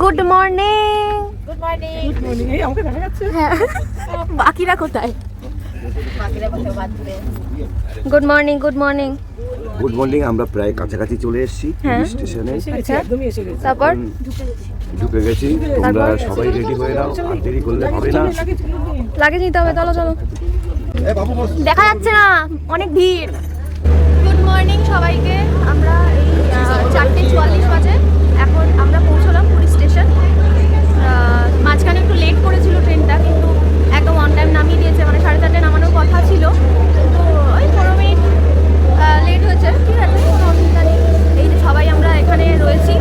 Good morning good morning এই আমাকে দেখা যাচ্ছে? হ্যাঁ। বাকিরা কোথায়? বাকিরা বসে বাথরুমে good morning good morning good morning আমরা প্রায় কাছাকাছি চলে এসেছি হ্যাঁ। স্টেশনে। এসে গেছি আচ্ছা। তারপর? ঢুকে গেছি। তোমরা সবাই রেডি হয়ে নাও আর দেরি করলে হবে না। লাগে নিতে হবে চলো চলো। দেখা যাচ্ছে না অনেক ভিড়। গুড মর্নিং সবাইকে। আমরা এই চারটে চুয়াল্লিশ বাজে এখন আমরা পৌঁছলাম পুরী স্টেশন আহ, মাঝখানে একটু লেট করেছিল ট্রেনটা কিন্তু একদম অন টাইম নামিয়ে দিয়েছে মানে সাড়ে চারটে নামানোর কথা ছিল কিন্তু ওই পনেরো মিনিট লেট হয়েছে ঠিক আছে কোনো অসুবিধা নেই এই যে সবাই আমরা এখানে রয়েছি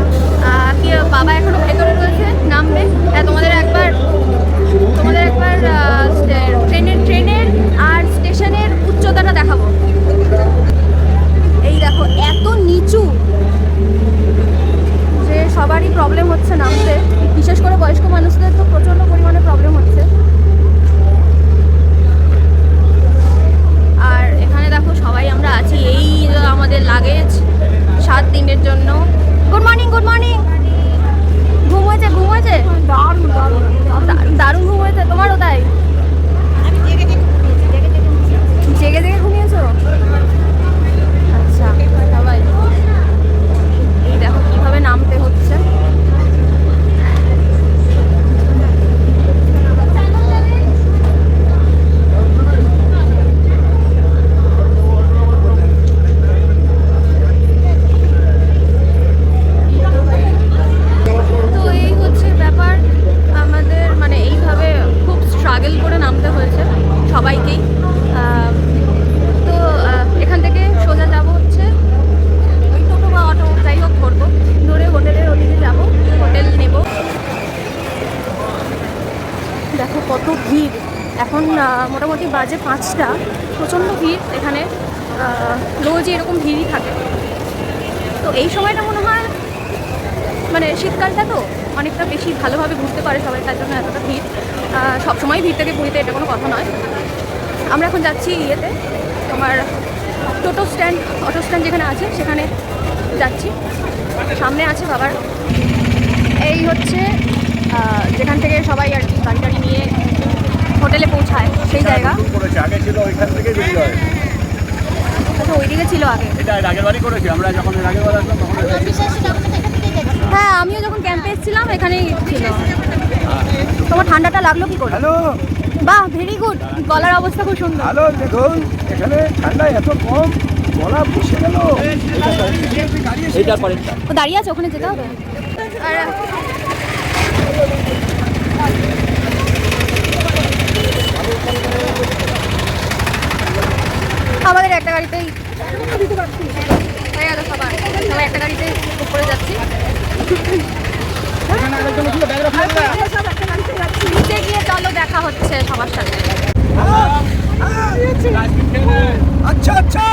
আহ, কি বাবা এখনও ভেতরে রয়েছে নামবে হ্যাঁ, তোমাদের একবার তোমাদের একবার আহ, স্টে- ট্রেনের ট্রেনের আর স্টেশনের উচ্চতাটা দেখাবো এই দেখো এত নিচু যে সবারই প্রবলেম হচ্ছে নামতে। বিশেষ করে বয়স্ক মানুষদের তো প্রচণ্ড পরিমাণে প্রবলেম হচ্ছে। আর এখানে দেখো সবাই আমরা আছি এই আমাদের লাগেজ সাত দিনের জন্য। গুড মর্নিং গুড মর্নিং ঘুম হয়েছে, ঘুম দারুণ দারুণ ঘুম হয়েছে। তোমারও তাই? জেগে জেগে ঘুমিয়েছো আচ্ছা সবাই এই দেখো কীভাবে নামতে হচ্ছে তো এই হচ্ছে ব্যাপার আমাদের মানে এইভাবে খুব স্ট্রাগল করে নামতে হয়েছে সবাইকেই আহ, তো আহ, এখান থেকে সোজা যাব হচ্ছে ওই টোটো বা অটো যাই হোক ধরবো ধরে হোটেলের ওদিকে যাব হোটেল নেব দেখো কত ভিড় এখন মোটামুটি বাজে পাঁচটা, প্রচণ্ড ভিড় এখানে রোজই এরকম ভিড়ই থাকে। তো এই সময়টা মনে হয় মানে শীতকালটা তো অনেকটা বেশি ভালোভাবে ঘুরতে পারে সবাই, তার জন্য এতটা ভিড়। সবসময় ভিড় থেকে পুরীতে এটা কোনো কথা নয়। আমরা এখন যাচ্ছি ইয়েতে, তোমার টোটো স্ট্যান্ড, অটো স্ট্যান্ড যেখানে আছে, সেখানে যাচ্ছি। সামনে আছে বাবার। এই হচ্ছে যেখান থেকে সবাই আর কি গাড়ি নিয়ে হোটেলে পৌঁছায় সেই জায়গা। করেছে আগে ছিল ওইখান থেকে বেশি হয়। আচ্ছা ওইদিকে ছিল আগে। এটা এর আগের বারই করেছি আমরা যখন এর আগের বার আসলাম তখন হ্যাঁ আমিও যখন ক্যাম্পে এসেছিলাম এখানেই ছিল। তোমার ঠান্ডাটা লাগল কি করে? হ্যালো। বাহ ভেরি গুড গলার অবস্থা খুব সুন্দর। হ্যালো দেখুন এখানে ঠান্ডা এত কম গলা বসে গেল। দাঁড়িয়ে আছে ওখানে যেতে হবে। আর আমাদের একটা গাড়িতেই হয়ে গেল সবার সবাই একটা গাড়িতে উপরে যাচ্ছি। নিচে গিয়ে চলো দেখা হচ্ছে সবার সাথে। আচ্ছা আচ্ছা।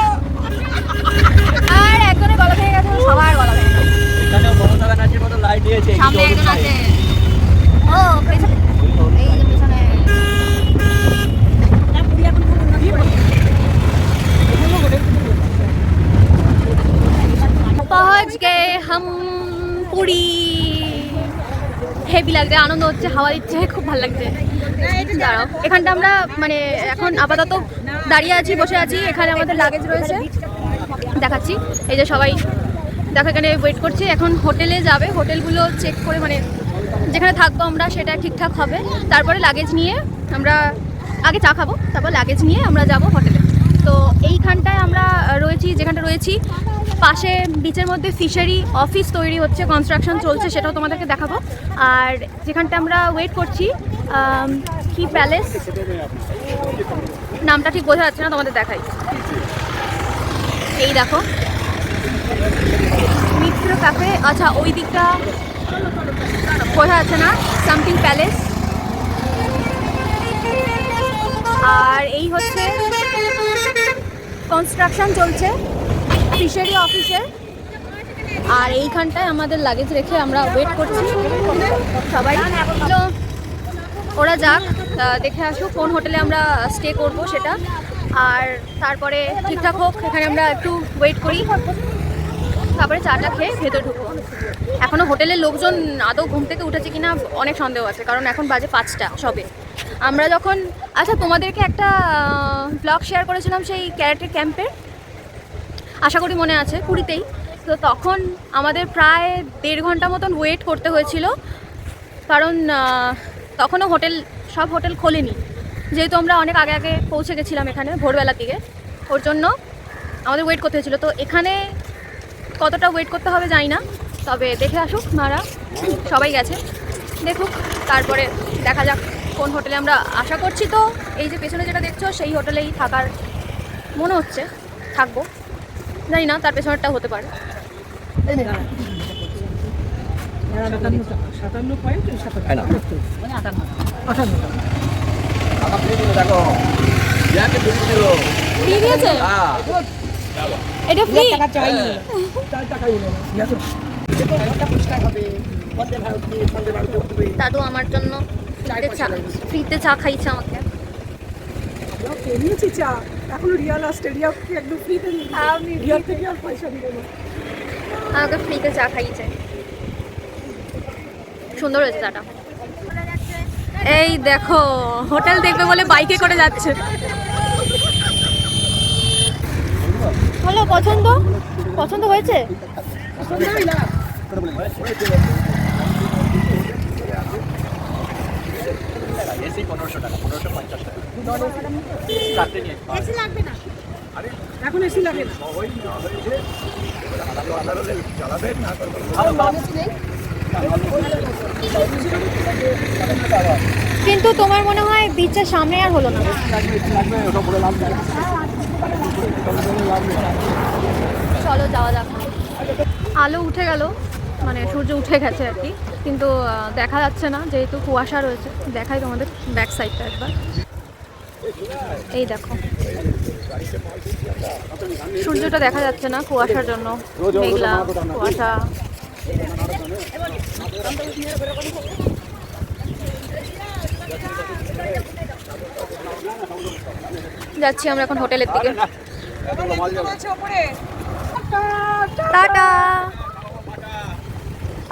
আর একজনের গলা ভেঙে গেছে সবার গলা ভেঙে গেছে। ব্যানার্জির মতো লাইট দিয়েছে সামনে একজন আছে। ও পেছনে এই যে পেছনে গে হাম পুরী। হেভি লাগছে, আনন্দ হচ্ছে, হাওয়া দিচ্ছে, খুব ভালো লাগছে। দাঁড়াও, এখানটা আমরা মানে এখন আপাতত দাঁড়িয়ে আছি, বসে আছি, এখানে আমাদের লাগেজ রয়েছে। দেখাচ্ছি, এই যে সবাই, দেখো এখানে ওয়েট করছি, এখন হোটেলে যাবে, হোটেলগুলো চেক করে মানে যেখানে থাকব আমরা, সেটা ঠিকঠাক হবে। তারপরে লাগেজ নিয়ে আমরা আগে চা খাব, তারপর লাগেজ নিয়ে আমরা যাব হোটেলে। তো এইখানটায় আমরা রয়েছি, যেখানটা রয়েছি পাশে বিচের মধ্যে ফিশারি অফিস তৈরি হচ্ছে কনস্ট্রাকশন চলছে, সেটাও তোমাদেরকে দেখাবো। আর যেখানটা আমরা ওয়েট করছি কি প্যালেস নামটা ঠিক বোঝা যাচ্ছে না, তোমাদের দেখাই। এই দেখো। মিত্র ক্যাফে আচ্ছা ওই দিকটা বোঝা যাচ্ছে না সামথিং প্যালেস আর এই হচ্ছে কনস্ট্রাকশন চলছে। ফিশারি অফিসের আর এইখানটায় আমাদের লাগেজ রেখে আমরা ওয়েট করছি। সবাই। ওরা যাক দেখে আসুক কোন হোটেলে আমরা স্টে করব সেটা। আর তারপরে ঠিকঠাক হোক, এখানে আমরা একটু ওয়েট করি। তারপরে চাটা খেয়ে ভেতর ঢুকবো। এখনও হোটেলের লোকজন আদৌ ঘুম থেকে উঠেছে কিনা অনেক সন্দেহ আছে, কারণ এখন বাজে পাঁচটা সবে। আমরা যখন আচ্ছা তোমাদেরকে একটা ব্লগ শেয়ার করেছিলাম সেই ক্যারেটের ক্যাম্পের আশা করি মনে আছে, পুরীতেই। তো তখন আমাদের প্রায় দেড় ঘণ্টা মতন ওয়েট করতে হয়েছিল। কারণ তখনও হোটেল, সব হোটেল খোলেনি। যেহেতু আমরা অনেক আগে আগে পৌঁছে গেছিলাম এখানে ভোরবেলার দিকে ওর জন্য আমাদের ওয়েট করতে হয়েছিল। তো এখানে কতটা ওয়েট করতে হবে জানি না। তবে দেখে আসুক মারা, সবাই গেছে। দেখুক, তারপরে দেখা যাক কোন হোটেলে আমরা আশা করছি। তো এই যে পেছনে যেটা দেখছ, সেই হোটেলেই থাকার মনে হচ্ছে, থাকব। জানি না তার পেছনেরটাও হতে পারে। দিয়েছে? হ্যাঁ এটা ফ্রি টাকা না দাদু আমার জন্য ফ্রিতে চা ফ্রিতে চা খাইছে আমাকে। চা। এখনও রিয়াল আসছে রিয়া একদম ফ্রিতে রিয়াল থেকে আর পয়সা দিবে না। আমাকে ফ্রিতে চা খাইছে সুন্দর হয়েছে চাটা। এই দেখো হোটেল দেখবে বলে বাইকে করে যাচ্ছে। হলো পছন্দ? পছন্দ হয়েছে? এসি পনেরোশো টাকা পনেরোশো পঞ্চাশ টাকা। চারটে নিয়ে এখন এসি লাগে না। কিন্তু তোমার মনে হয় বিচের সামনে আর হলো না? চলো যাওয়া যাক। আলো উঠে গেল মানে সূর্য উঠে গেছে আর কি। কিন্তু দেখা যাচ্ছে না, যেহেতু কুয়াশা রয়েছে। দেখাই তোমাদের ব্যাক সাইডটা একবার। এই দেখো। সূর্যটা দেখা যাচ্ছে না কুয়াশার জন্য। মেঘলা, কুয়াশা। যাচ্ছি আমরা এখন হোটেলের দিকে। টাটা!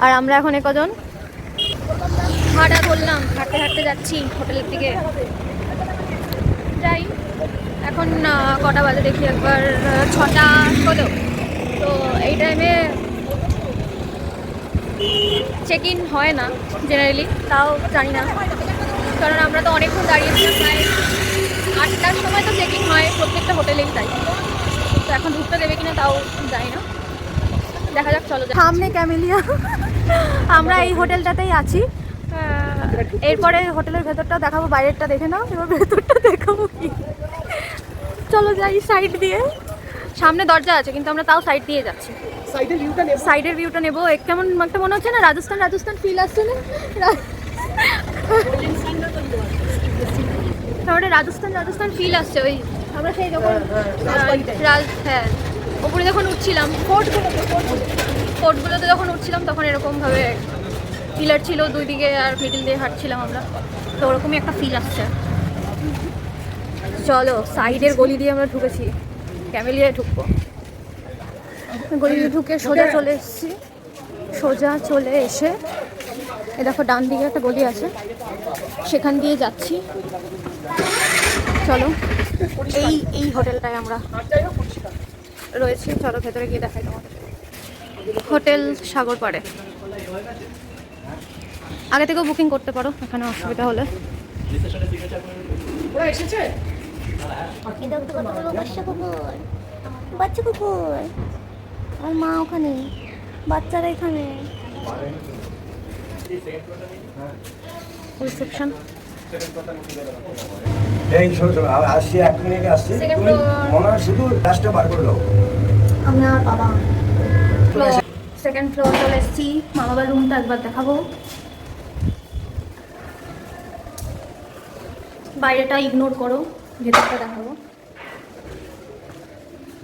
আর আমরা এখন এ হাঁটা করলাম হাঁটতে হাঁটতে যাচ্ছি হোটেলের দিকে। যাই, এখন কটা বাজে দেখি একবার ছটা হলো। তো এই টাইমে চেক ইন হয় না জেনারেলি তাও জানি না। কারণ আমরা তো অনেকক্ষণ দাঁড়িয়েছিলাম, প্রায় আটটার সময় তো চেক ইন হয় প্রত্যেকটা হোটেলেই তাই। তো এখন ঢুকতে দেবে কিনা তাও জানি না। দেখা যাক, চলো সামনে ক্যামেলিয়া। আমরা এই হোটেলটাতেই আছি। এরপরে হোটেলের ভেতরটা দেখাবো বাইরেরটা দেখে নাও এবার ভেতরটা দেখাবো কি। চলো যাই সাইড দিয়ে। সামনে দরজা আছে কিন্তু আমরা তাও সাইড দিয়ে যাচ্ছি। সাইডের ভিউটা নেব। সাইডের ভিউটা নেব। কেমন একটা মনে হচ্ছে না? রাজস্থান রাজস্থান ফিল আসছে না? তারপরে রাজস্থান রাজস্থান ফিল আসছে ওই আমরা সেই যখন রাজ হ্যাঁ ওপরে যখন উঠছিলাম ফোর্টগুলো ফোর্টগুলোতে যখন উঠছিলাম তখন এরকমভাবে পিলার ছিল দুই দিকে আর মিডিল দিয়ে হাঁটছিলাম আমরা। তো ওরকমই একটা ফিল আসছে। চলো সাইডের গলি দিয়ে আমরা ঢুকেছি। ক্যামেলিয়ায় ঢুকবো। গলি দিয়ে ঢুকে সোজা চলে এসেছি। সোজা চলে এসে এ দেখো ডান দিকে একটা গলি আছে। সেখান দিয়ে যাচ্ছি। চলো এই এই হোটেলটায় আমরা রয়েছি। চলো ভেতরে গিয়ে দেখাই তোমাদের। হোটেল সাগর পাড়ে আগে থেকেও বুকিং করতে পারো এখানে অসুবিধা হলে। ওরা এসেছে? বাচ্চা কুকুর বাচ্চা কুকুর আমার মা ওখানে বাচ্চারা এখানে রিসেপশন এই শোনো শোনো আসছি এক মিনিটে আসছি। তুমি মনে হয় শুধু গ্লাসটা বার করে দাও। আমি বাবা। সেকেন্ড ফ্লোর চলে এসেছি। মা বাবার রুমটা একবার দেখাবো। বাইরেটা ইগনোর করো ভেতরটা দেখাবো।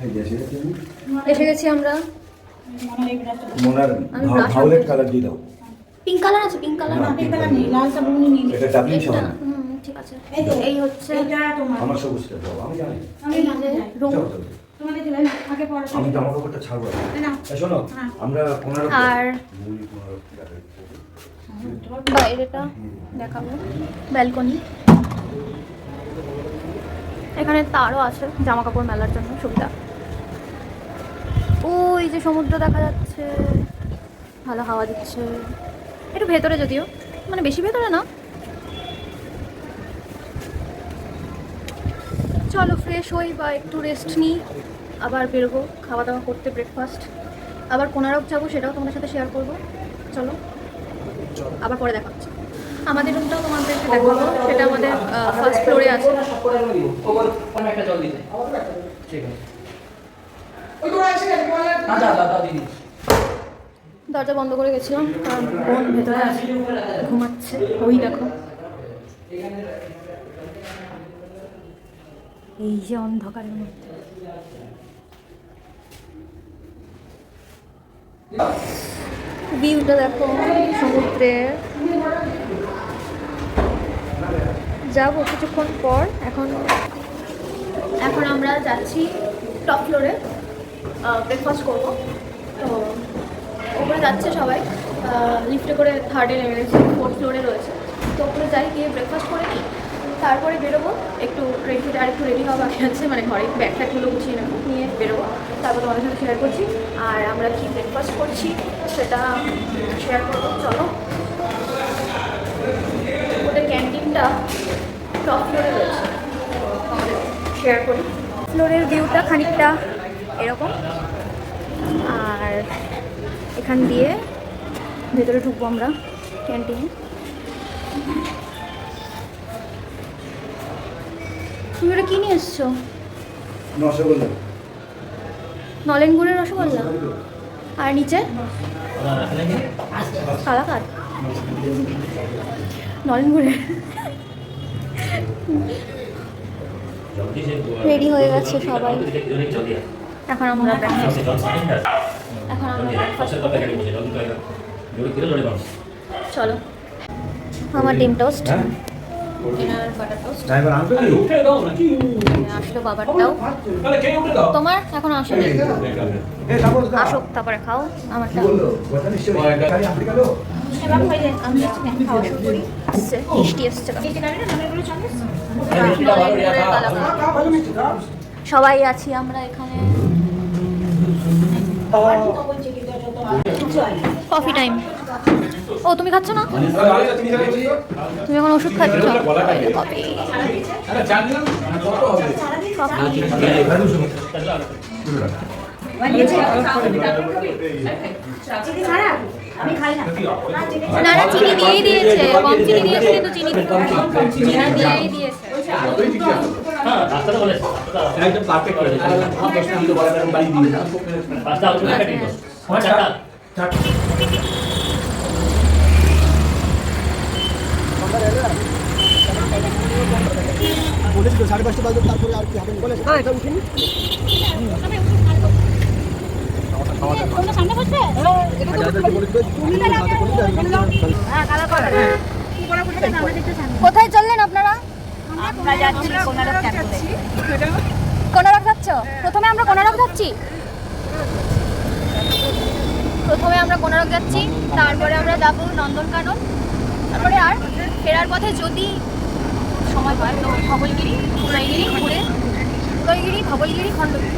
এই এসে গেছি আমরা। আমি ভায়োলেট কালার দিয়ে দাও। পিঙ্ক কালার আছে পিঙ্ক কালার না, pink color নেই। এটা ডাবলিং সমান। হুম ঠিক আছে। এই হচ্ছে আমার সবুজটা দাও আমি জানি। রুম চলো চলো। আমি জামা কাপড়টা ছাড়বো এই শোনো আমরা পনেরো আর বাইরেটা দেখাবো। ব্যালকনি এখানে তারও আছে জামা কাপড় মেলার জন্য সুবিধা। ওই যে সমুদ্র দেখা যাচ্ছে, ভালো হাওয়া দিচ্ছে। একটু ভেতরে যদিও মানে বেশি ভেতরে না। চলো ফ্রেশ হই বা একটু রেস্ট নিই, আবার বেরোবো খাওয়া দাওয়া করতে ব্রেকফাস্ট আবার কোনারক যাব সেটাও তোমাদের সাথে শেয়ার করব। চলো, আবার পরে দেখা আমাদের রুমটাও তোমাদেরকে দেখাবো। সেটা আমাদের ফার্স্ট ফ্লোরে আছে। দরজা বন্ধ করে গেছিলাম, কারণ বোন ভেতরে ঘুমাচ্ছে। ওই দেখো। এই যে অন্ধকারের মধ্যে। ভিউটা দেখো সমুদ্রের। যাব কিছুক্ষণ পর, এখন এখন আমরা যাচ্ছি টপ ফ্লোরে ব্রেকফাস্ট করব। তো ওপরে যাচ্ছে সবাই লিফটে করে থার্ডে নেমে গেছে ফোর্থ ফ্লোরে রয়েছে। তো ওপরে যাই, গিয়ে ব্রেকফাস্ট করে নিই, তারপরে বেরোবো, একটু রেডি আর একটু রেডি হওয়া বাকি আছে মানে ঘরে ব্যাগ ট্যাগগুলো গুছিয়ে নেব, নিয়ে বেরোবো। তারপর তোমাদের সাথে শেয়ার করছি, আর আমরা কি ব্রেকফাস্ট করছি, সেটা শেয়ার করব, চলো। ওদের ক্যান্টিনটা টপ ফ্লোরে রয়েছে। শেয়ার করি। ফ্লোরের ভিউটা খানিকটা এরকম। আর এখান দিয়ে ভেতরে ঢুকবো আমরা ক্যান্টিনে তুমি ওটা কি নিয়ে এসছো? রসগোল্লা। নলেন গুড়ের রসগোল্লা? আর নিচে? কালাকার। নলেন গুড়ের রেডি হয়ে গেছে সবাই এখন আমরা এখন আমরা চলো আমার ডিম টোস্ট বাটার টোস্ট ড্রাইভার আনবে কি তোমার এখন আসেনি আসুক তারপরে খাও আমারটা আমি খাওয়া শুরু করি। আসছে মিষ্টি এসছে সবাই আছি আমরা এখানে। Coffee time. ও তুমি খাচ্ছ না? তুমি এখন ওষুধ খাচ্ছ? কফি। না। না চিনি দিয়েই দিয়েছে কম চিনি দিয়েছে কিন্তু চিনি চিনি দিয়েই দিয়েছে। একদম পারফেক্ট করে বাড়ি দিয়ে বলেছিল সাড়ে পাঁচটা বাজবে তারপরে আর কি হবে? বলেছে। না এটা উঠিনি। কোথায় চললেন আপনারা? আমরা কোনারক যাচ্ছ প্রথমে আমরা কোনারক যাচ্ছি। প্রথমে আমরা কোনারক যাচ্ছি তারপরে আমরা যাব নন্দনকানন তারপরে আর ফেরার পথে যদি সময় হয় তো ধবলগিরি উদয়গিরি ঘুরে উদয়গিরি ধবলগিরি খণ্ডগিরি।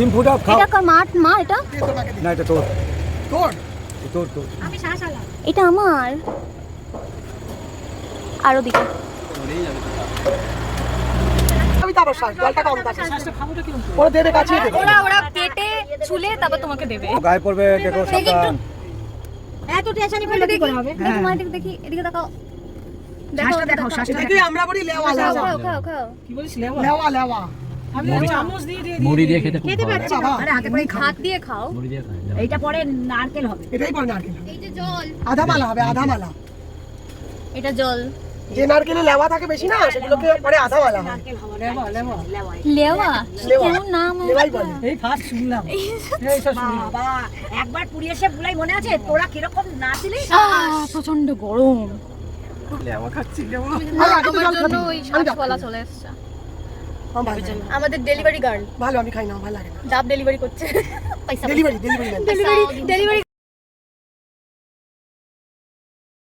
এই খাও। এটা কার মাঠ মা এটা? না এটা তোর। তোর? তোর তোর। এটা আমার। আরও দিকে আমি তারপর শ্বাস জলটা কম থাকে ওরা দেবে কাছে। দেবে ওরা ওরা কেটে ছুলে তারপর তোমাকে দেবে। গায়ে পড়বে দেখো দেখি সাবধান এত টেনশনই করলে কি করে হবে? দেখি মা দেখি এদিকে তাকাও দেখো শ্বাসটা দেখাও শ্বাসটা এটাকে আমরা বলি লেওয়া লেওয়া। খাও খাও খাও। কি বলিস লেওয়া? লেওয়া লেওয়া। আমি চামচ দিয়ে দিয়ে মুড়ি দিয়ে খেতে খেতে পারছি আরে হাতে করে খাও দিয়ে খাও। মুড়ি দিয়ে খাই এইটা পরে নারকেল হবে। এটাই পরে নারকেল এই যে জল। আধা মালা হবে আধা মালা। এটা জল। যে নারকেলে লেওয়া থাকে বেশি না সেগুলোকে পরে আধা মালা হয়। লেওয়া লেওয়া। লেওয়া। লেওয়া। নাম লেওয়াই বলে। এই ফার্স্ট শুনলাম। বাবা একবার পুরী এসে বুলাই মনে আছে? তোরা কীরকম নাচলি প্রচণ্ড গরম। লেওয়া খাচ্ছি লেওয়া। জল ওই চলে এসছে। আমাদের ডেলিভারি গার্ল ভালো আমি খাই না ভালো লাগে না। ডাব ডেলিভারি করছে। Delivery delivery delivery delivery